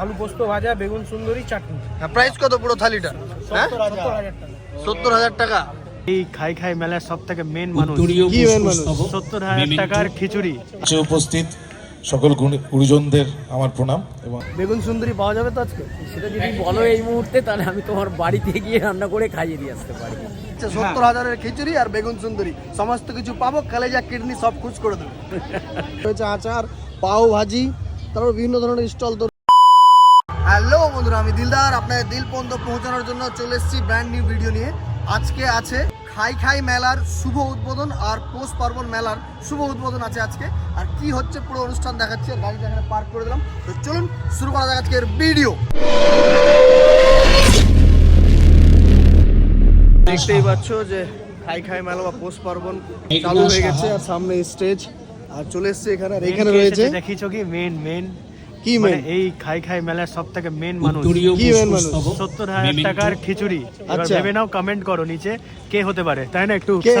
আলু পোস্ত ভাজা বেগুন সুন্দরী চাটনি। প্রাইস কত পুরো থালিটা হ্যাঁ? সত্তর হাজার। টাকা। টাকা? এই খাই খাই মেলার সব থেকে মেন মানুষ কি মেন মানুষ? সত্তর হাজার টাকার খিচুড়ি। উপস্থিত। সকল গুরুজনদের আমার প্রণাম এবং বেগুন সুন্দরী পাওয়া যাবে তো আজকে? সেটা যদি বলো এই মুহূর্তে তাহলে আমি তোমার বাড়িতে গিয়ে রান্না করে খাইয়ে দিয়ে আসতে পারি। আচ্ছা, সত্তর হাজারের খিচুড়ি আর বেগুন সুন্দরী। সমস্ত কিছু পাবো কালেজা কিডনি সব খুশ করে দেবো। রয়েছে আচার পাও ভাজি তারপর বিভিন্ন ধরনের স্টল আমি দিলদার আপনাদের দিল পর্যন্ত পৌঁছানোর জন্য চলে এসেছি ব্র্যান্ড নিউ ভিডিও নিয়ে। আজকে আছে খাই খাই মেলার শুভ উদ্বোধন আর পৌষ পার্বণ মেলার শুভ উদ্বোধন আছে আজকে। আর কি হচ্ছে পুরো অনুষ্ঠান দেখাচ্ছি আর গাড়িটা এখানে পার্ক করে দিলাম। তো চলুন শুরু করা যাক আজকের ভিডিও দেখতেই পাচ্ছ যে খাই খাই মেলা বা পৌষ পার্বণ চালু হয়ে গেছে আর সামনে স্টেজ আর চলে এসছে এখানে আর এখানে রয়েছে দেখিছো কি? মেন মেন কি মানে এই খাই খাই মেলার সব থেকে মেন মানুষ কি মেন মানুষ? সত্তর হাজার টাকার খিচুড়ি। আচ্ছা। ভেবে নাও কমেন্ট করো নিচে কে হতে পারে। তাই না? একটু কে।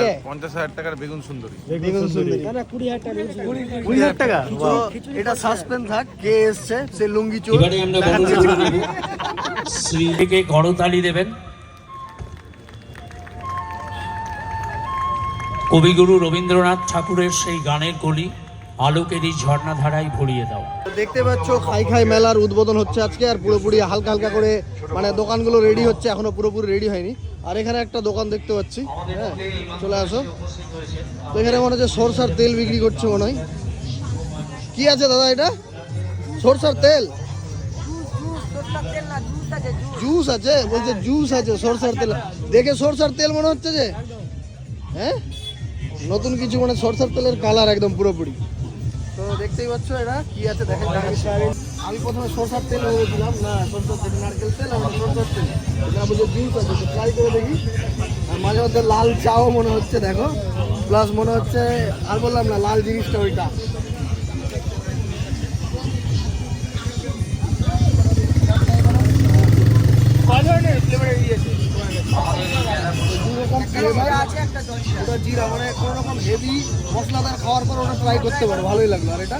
কে পঞ্চাশ হাজার টাকার বেগুন সুন্দরী। বেগুন সুন্দরী। কুড়ি হাজার টাকা এটা সাসপেন্স থাক কে এসছে? সে লুঙ্গি চোর। শ্রীকে করতালি দেবেন। কবিগুরু রবীন্দ্রনাথ ঠাকুরের সেই গানের কলি। আলোকেরই ঝর্ণাধারায় ভরিয়ে দাও। দেখতে পাচ্ছ, খাই খাই মেলার উদ্বোধন হচ্ছে আজকে, আর পুরোপুরি হালকা হালকা করে মানে দোকানগুলো রেডি হচ্ছে, এখনও পুরোপুরি রেডি হয়নি। আর এখানে একটা দোকান দেখতে পাচ্ছি। হ্যাঁ চলে আসো। তো এখানে মনে হচ্ছে সরষার তেল বিক্রি করছে মনে হয়। কি আছে দাদা এটা? সরষার তেল? জুস আছে, বলছে জুস আছে, সরষার তেল। দেখে সরষার তেল মনে হচ্ছে যে হ্যাঁ? নতুন কিছু মানে সরষার তেলের কালার একদম পুরোপুরি। দেখতেই পাচ্ছ এটা কি আছে দেখেন আমি প্রথমে সরষার তেল ভেবেছিলাম না সরষার তেল নারকেল তেল আর সরষার তেল। না বুঝে জুস আছে ট্রাই করে দেখি। আর মাঝে মধ্যে লাল চাও মনে হচ্ছে দেখো। প্লাস মনে হচ্ছে আর বললাম না লাল জিনিসটা ওইটা। জিরা মানে কোনো রকম হেভি মশলাদার খাওয়ার পর ওটা ট্রাই করতে পারো ভালোই লাগল। আর এটা?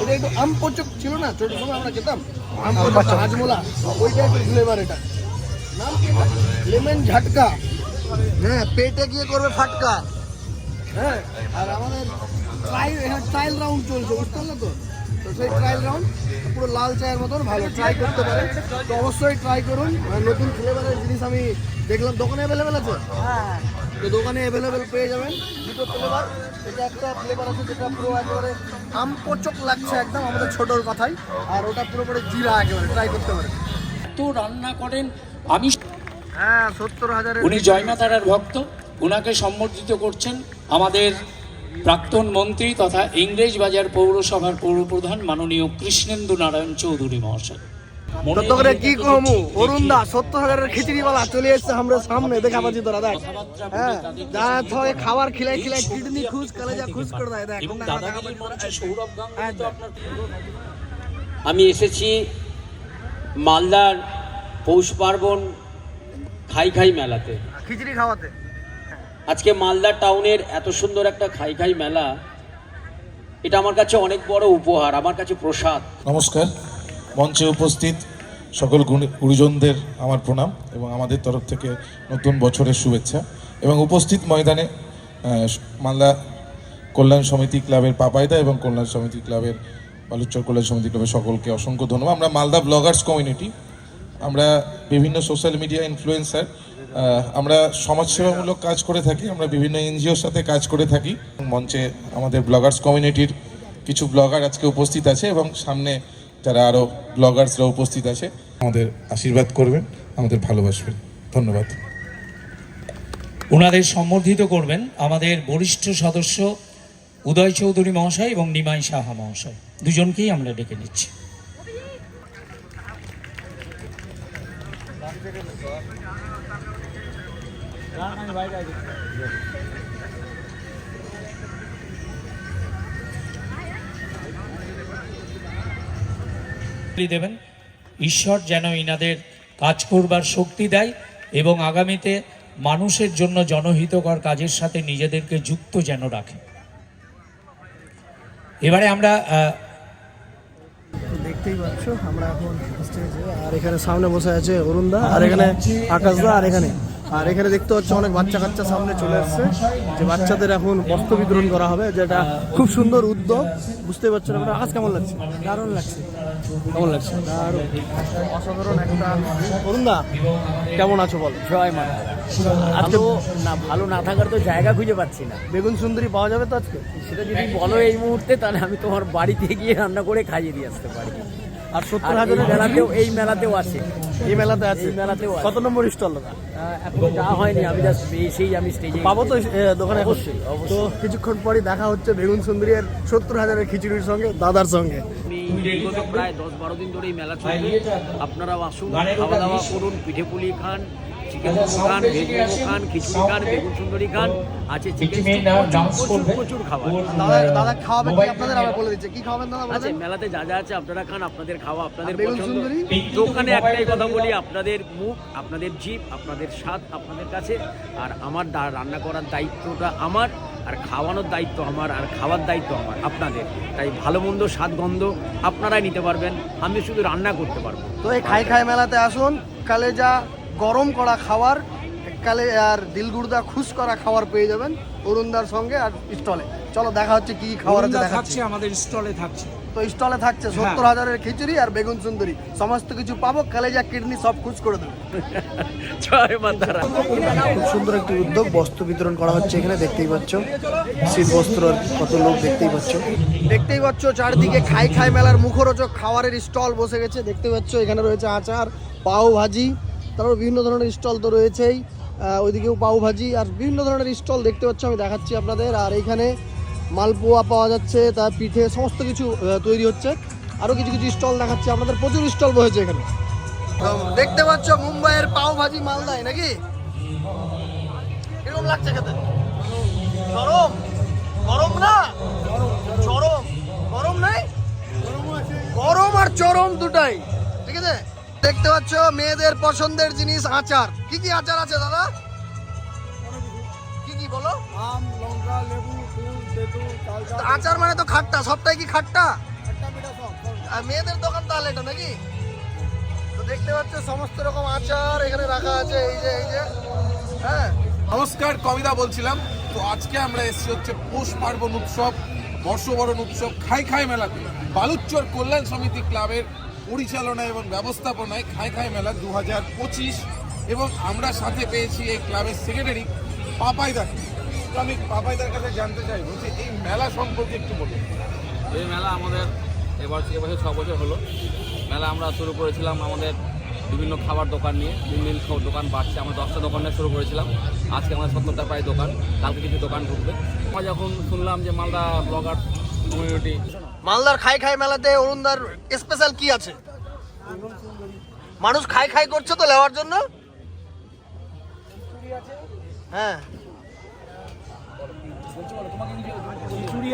এটা একটু আম পচক ছিল না? ছোট সময় আমরা খেতাম। আম পচক হাজমোলা ওইটা একটু ফ্লেভার এটা। নাম কি লেমন ঝাটকা। হ্যাঁ পেটে গিয়ে করবে ফাটকা। হ্যাঁ আর আমাদের ট্রায়াল ট্রায়াল রাউন্ড চলছে বুঝতে পারলে তো? তো সেই ট্রায়াল রাউন্ড পুরো লাল চায়ের মতন ভালো ট্রাই করতে পারেন তো অবশ্যই ট্রাই করুন। আর নতুন ফ্লেভারের জিনিস আমি দেখলাম। দোকানে অ্যাভেলেবেল আছে? তো দোকানে অ্যাভেলেবেল পেয়ে যাবেন। দুটো ফ্লেভার এটা একটা ফ্লেভার আছে যেটা পুরো একেবারে আম পচক লাগছে একদম আমাদের ছোটোর কথাই আর ওটা পুরোপুরি জিরা একেবারে। ট্রাই করতে পারেন। এত রান্না করেন আমি হ্যাঁ সত্তর হাজারের উনি জয়নাতারার ভক্ত। উনাকে সম্বর্ধিত করছেন আমাদের প্রাক্তন মন্ত্রী তথা ইংরেজ বাজার পৌরসভার পৌরপ্রধান মাননীয় কৃষ্ণেন্দু নারায়ণ চৌধুরী মহাশয়। তো কি কমু? অরুণ দা সত্তর হাজারের খিচড়িওয়ালা চলে এসছে আমরা সামনে। দেখা পাচ্ছি তোরা দেখ। হ্যাঁ যা খাবার খিলাই খিলাই কিডনি খুশ কলেজা খুশ করে দেয়। দেখ এবং না, দেখা দাদাগিরির পাচ্ছি তোরা। মঞ্চে সৌরভ গাঙ্গুলি তো আপনার আমি এসেছি মালদার পৌষ পার্বণ খাই খাই মেলাতে। খিচড়ি খাওয়াতে? আজকে মালদা টাউনের এত সুন্দর একটা খাই খাই মেলা, এটা আমার কাছে অনেক বড় উপহার, আমার কাছে প্রসাদ। নমস্কার। মঞ্চে উপস্থিত সকল গুরুজনদের আমার প্রণাম এবং আমাদের তরফ থেকে নতুন বছরের শুভেচ্ছা এবং উপস্থিত ময়দানে মালদা কল্যাণ সমিতি ক্লাবের পাপাইদা এবং কল্যাণ সমিতি ক্লাবের বালুচর কল্যাণ সমিতি ক্লাবের সকলকে অসংখ্য ধন্যবাদ। আমরা মালদা ব্লগার্স কমিউনিটি আমরা বিভিন্ন সোশ্যাল মিডিয়া ইনফ্লুয়েন্সার আমরা সমাজসেবামূলক কাজ করে থাকি, আমরা বিভিন্ন এনজিওর সাথে কাজ করে থাকি। মঞ্চে আমাদের ব্লগার্স কমিউনিটির কিছু ব্লগার আজকে উপস্থিত আছে এবং সামনে যারা আরও ব্লগার্সরা উপস্থিত আছে, আমাদের আশীর্বাদ করবেন, আমাদের ভালোবাসবেন। ধন্যবাদ। ওনাদের সম্বর্ধিত করবেন আমাদের বরিষ্ঠ সদস্য উদয় চৌধুরী মহাশয় এবং নিমাই সাহা মহাশয়। দুজনকেই আমরা ডেকে নিচ্ছি। দেবেন, ঈশ্বর যেন ইনাদের কাজ করবার শক্তি দেয় এবং আগামীতে মানুষের জন্য জনহিতকর কাজের সাথে নিজেদেরকে যুক্ত যেন রাখে। এবারে আমরা দেখতেই পাচ্ছ আমরা এখন স্টেজে আর এখানে সামনে বসে আছে অরুণদা আর এখানে আকাশদা আর এখানে। আর এখানে দেখতে হচ্ছে অনেক বাচ্চা কাচ্চা সামনে চলে আসছে যে বাচ্চাদের এখন বস্ত্র বিতরণ করা হবে যেটা খুব সুন্দর উদ্যোগ। বুঝতে পারছেন আমরা আকাশ কেমন লাগছে? দারুণ লাগছে। কেমন লাগছে? দারুণ অসাধারণ একটা অরুণদা কেমন আছো বল? জয় মা। আজকে না ভালো না থাকার তো জায়গা খুঁজে পাচ্ছি না। বেগুন সুন্দরী পাওয়া যাবে তো আজকে? সেটা যদি বলো এই মুহূর্তে তাহলে আমি তোমার বাড়িতে গিয়ে রান্না করে খাইয়ে দিয়ে আসতে পারি। আর সত্তর হাজারের মেলাতেও এই মেলাতেও আছে। এই মেলাতে আছে? এই মেলাতেও কত নম্বর স্টল দাদা এখনও যাওয়া হয়নি আমি জাস্ট এসেই আমি স্টেজে পাবো তো দোকানে? অবশ্যই, অবশ্যই। তো কিছুক্ষণ পরই দেখা হচ্ছে বেগুন সুন্দরী আর সত্তর হাজারের খিচুড়ির সঙ্গে দাদার সঙ্গে। বিগত প্রায় দশ বারো দিন ধরে এই মেলা চলবে আপনারাও আসুন খাওয়া দাওয়া করুন পিঠে পুলি খান চিকেন খান ভেজ মোমো খান খিচুড়ি খান বেগুন সুন্দরী খান আছে চিকেন প্রচুর প্রচুর খাবার। দাদা দাদা খাওয়াবে আপনাদের আবার বলে দিচ্ছে। কি খাওয়াবেন দাদা আছে মেলাতে যা যা আছে আপনারা খান আপনাদের খাওয়া আপনাদের পছন্দ। দোকানে একটাই কথা বলি আপনাদের মুখ আপনাদের জিভ আপনাদের স্বাদ আপনাদের কাছে আর আমার রান্না করার দায়িত্বটা আমার। আর খাওয়ানোর দায়িত্ব আমার আর খাওয়ার দায়িত্ব আমার আপনাদের। তাই ভালো মন্দ স্বাদ গন্ধ আপনারাই নিতে পারবেন। আমি শুধু রান্না করতে পারব। তো এই খাই খাই মেলাতে আসুন। কালেজা গরম করা খাবার কালে আর দিলগুড়দা খুশ করা খাবার পেয়ে যাবেন অরুণদার সঙ্গে আর স্টলে। চলো দেখা হচ্ছে কি কি খাবার আছে দেখাচ্ছি। থাকছে আমাদের স্টলে থাকছে। তো স্টলে থাকছে সত্তর হাজারের খিচুড়ি আর বেগুন সুন্দরী। সমস্ত কিছু পাবো কালেজা কিডনি সব খুশ করে দেবে। খুব সুন্দর একটি উদ্যোগ, বস্ত্র বিতরণ করা হচ্ছে এখানে, দেখতেই পাচ্ছ। শীত বস্ত্র কত লোক দেখতেই পাচ্ছ। দেখতেই পাচ্ছ, চারদিকে খাই খাই মেলার মুখরোচক খাবারের স্টল বসে গেছে, দেখতে পাচ্ছ, এখানে রয়েছে আচার, পাও ভাজি, তারপর বিভিন্ন ধরনের স্টল তো রয়েছেই। ওইদিকেও পাও ভাজি আর বিভিন্ন ধরনের স্টল দেখতে পাচ্ছ, আমি দেখাচ্ছি আপনাদের। আর এখানে মালপোয়া পাওয়া যাচ্ছে, তার পিঠে সমস্ত কিছু তৈরি হচ্ছে। আরও কিছু কিছু স্টল দেখাচ্ছি, আপনাদের প্রচুর স্টল বসেছে এখানে। দেখতে পাচ্ছ মুম্বাইয়ের পাও ভাজি মালদায় নাকি? কীরকম লাগছে খেতে? গরম গরম না? চরম। গরম নাই? গরম আর চরম দুটাই। ঠিক আছে? দেখতে পাচ্ছ মেয়েদের পছন্দের জিনিস আচার। কি কি আচার আছে দাদা? কি কি বলো? আম লঙ্কা লেবু আচার মানে তো খাট্টা। সবটাই কি খাট্টা? আর মেয়েদের দোকান তাহলে এটা নাকি? দেখতে পাচ্ছ সমস্ত রকম আচার এখানে রাখা আছে এই যে এই যে। হ্যাঁ? নমস্কার কবিতা বলছিলাম। তো আজকে আমরা এসেছি হচ্ছে পৌষ পার্বণ উৎসব বর্ষবরণ উৎসব খাই খাই মেলাতে বালুচর কল্যাণ সমিতি ক্লাবের পরিচালনা এবং ব্যবস্থাপনায় খাই খাই মেলা দু হাজার পঁচিশ। এবং আমরা সাথে পেয়েছি এই ক্লাবের সেক্রেটারি পাপাইদার। তো আমি পাপাইদার কাছে জানতে চাইব যে এই মেলা সম্পর্কে একটু বলুন। এই মেলা আমাদের এবার এবছর ছ বছর হলো। মেলা আমরা শুরু করেছিলাম আমাদের বিভিন্ন খাবার দোকান নিয়ে। দিন দিন সব দোকান বাড়ছে আমরা দশটা দোকান নিয়ে শুরু করেছিলাম। আজকে আমাদের সত্তরটা প্রায় দোকান কালকে কিছু দোকান ঢুকবে। আমরা যখন শুনলাম যে মালদা ব্লগার কমিউনিটি মালদার খাই খাই মেলাতে অরুণদার স্পেশাল কি আছে? মানুষ খাই খাই করছে তো নেওয়ার জন্য? হ্যাঁ।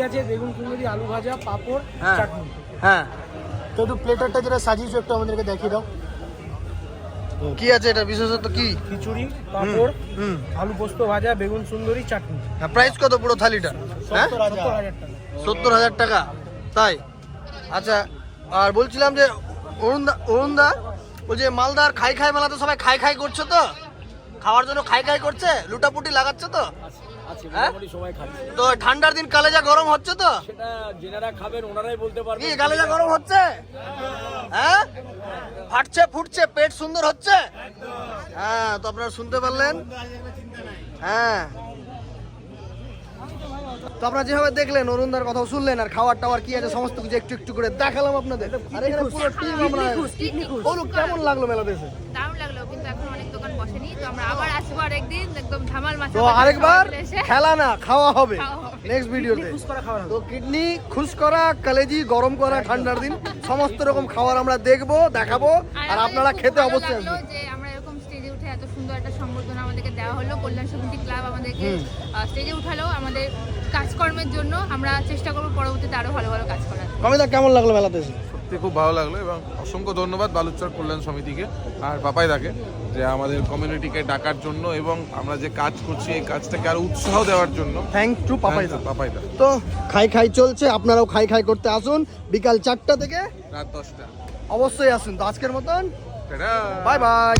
আছে বেগুন আলু ভাজা পাঁপড়। চাটনি। হ্যাঁ। তো একটু প্লেটারটা যেটা সাজিয়েছো একটু আমাদেরকে দেখিয়ে দাও। কি আছে এটা? বিশেষত কি? খিচুড়ি পাঁপড় হুম আলু পোস্ত ভাজা বেগুন সুন্দরী চাটনি। হ্যাঁ প্রাইস কত পুরো থালিটা হ্যাঁ? সত্তর হাজার। টাকা। সত্তর হাজার টাকা? তাই? আচ্ছা আর বলছিলাম যে অরুণদা অরুণদা ওই যে মালদার খাই খাই মেলাতে সবাই খাই খাই করছে তো? খাওয়ার জন্য খাই খাই করছে? লুটাপুটি লাগাচ্ছে তো? হ্যাঁ? তো ঠান্ডার দিন কালেজা গরম হচ্ছে তো? সেটা যেনারা খাবেন ওনারাই বলতে কি কালেজা গরম হচ্ছে? হ্যাঁ? ফাটছে ফুটছে পেট সুন্দর হচ্ছে? হ্যাঁ তো আপনারা শুনতে পারলেন? হ্যাঁ। তো আপনারা যেভাবে দেখলেন অরুণদার কথাও শুনলেন আর খাবার টাওয়ার কি আছে সমস্ত কিছু একটু একটু করে দেখালাম আপনাদের। আর এখানে পুরো টিম আমরা কেমন লাগল মেলাতে এসে দারুণ লাগল কিন্তু এখন অনেক দোকান বসেনি তো আমরা আবার আসব আরেকদিন একদম ধামাল মাছ তো আরেকবার খেলা না খাওয়া হবে। নেক্সট ভিডিওতে তো কিডনি খুশ করা কলেজি গরম করা ঠান্ডার দিন সমস্ত রকম খাবার আমরা দেখব দেখাবো। আর আপনারা খেতে অবশ্যই আসবেন। যে আমরা এরকম স্টেজে উঠে এত সুন্দর একটা সম্বর্ধনা আমাদেরকে দেওয়া হলো। কল্যাণ সমিতি ক্লাব আমাদেরকে স্টেজে উঠালো। আমাদের কাজকর্মের জন্য আমরা চেষ্টা করব পরবর্তীতে আরও ভালো ভালো কাজ করার। কমিদা কেমন লাগল মেলাতে এসে? দেখতে খুব ভালো লাগল এবং অসংখ্য ধন্যবাদ বালুচর কল্যাণ সমিতিকে আর বাপাই দাকে যে আমাদের কমিউনিটিকে ডাকার জন্য এবং আমরা যে কাজ করছি এই কাজটাকে আরও উৎসাহ দেওয়ার জন্য। থ্যাংক টু বাপাই দা তো খাই খাই চলছে আপনারাও খাই খাই করতে আসুন বিকাল চারটা থেকে রাত দশটা। অবশ্যই আসুন। তো আজকের মতন বাই বাই।